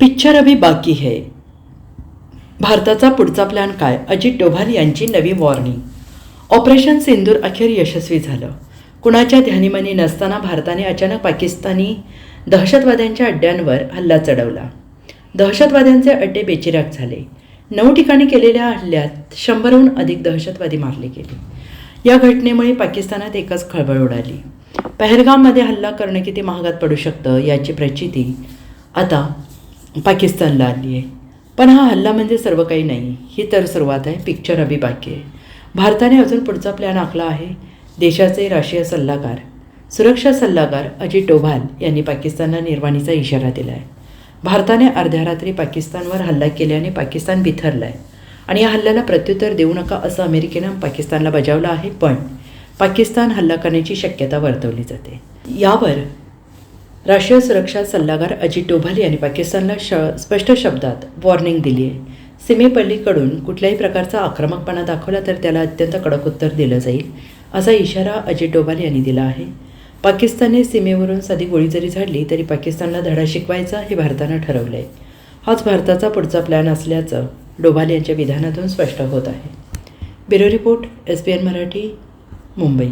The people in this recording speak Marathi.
पिक्चर अभी बाकी है. भारताचा पुढचा प्लॅन काय? अजित डोभाल यांची नवी वॉर्निंग ऑपरेशन सिंदूर अखेर यशस्वी झालं. कुणाच्या ध्यानीमनी नसताना भारताने अचानक पाकिस्तानी दहशतवाद्यांच्या अड्ड्यांवर हल्ला चढवला. दहशतवाद्यांचे अड्डे बेचिराग झाले. नऊ ठिकाणी केलेल्या हल्ल्यात शंभरहून अधिक दहशतवादी मारले गेले. या घटनेमुळे पाकिस्तानात एकच खळबळ उडाली. पहलगाममध्ये हल्ला करणं किती महागात पडू शकतं याची प्रचिती आता पाकिस्तानला आली आहे. पण हा हल्ला म्हणजे सर्व काही नाही. ही तर सुरुवात आहे. पिक्चर अभि बाकी आहे. भारताने अजून पुढचा प्लॅन आखला आहे. देशाचे राष्ट्रीय सल्लागार. सुरक्षा सल्लागार अजित डोभाल यांनी पाकिस्तानला निर्वाणीचा इशारा दिला आहे भारताने अर्ध्या रात्री पाकिस्तानवर हल्ला केल्याने पाकिस्तान बिथरला आहे आणि या हल्ल्याला प्रत्युत्तर देऊ नका असं अमेरिकेनं पाकिस्तानला बजावलं आहे. पण पाकिस्तान हल्ला करण्याची शक्यता वर्तवली जाते. यावर राष्ट्रीय सुरक्षा सल्लागार अजित डोभाल यांनी पाकिस्तानला श स्पष्ट शब्दात वॉर्निंग दिली आहे. सीमेपल्लीकडून कुठल्याही प्रकारचा आक्रमकपणा दाखवला तर त्याला अत्यंत कडक उत्तर दिलं जाईल असा इशारा अजित डोभाल यांनी दिला आहे. पाकिस्तानने सीमेवरून साधी गोळी जरी झाडली तरी पाकिस्तानला धडा शिकवायचा हे भारतानं ठरवलं आहे हाच भारताचा पुढचा प्लॅन असल्याचं डोभाल यांच्या विधानातून स्पष्ट होत आहे. Bureau report S P N Marathi Mumbai.